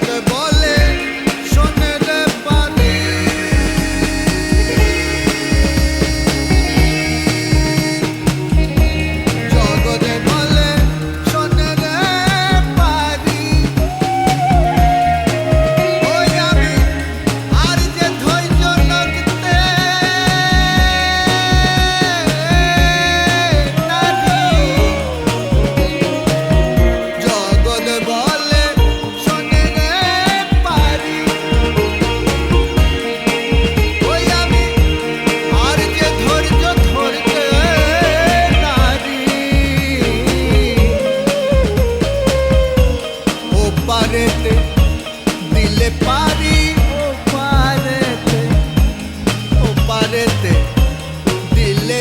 got the ball. পারেতে দিলে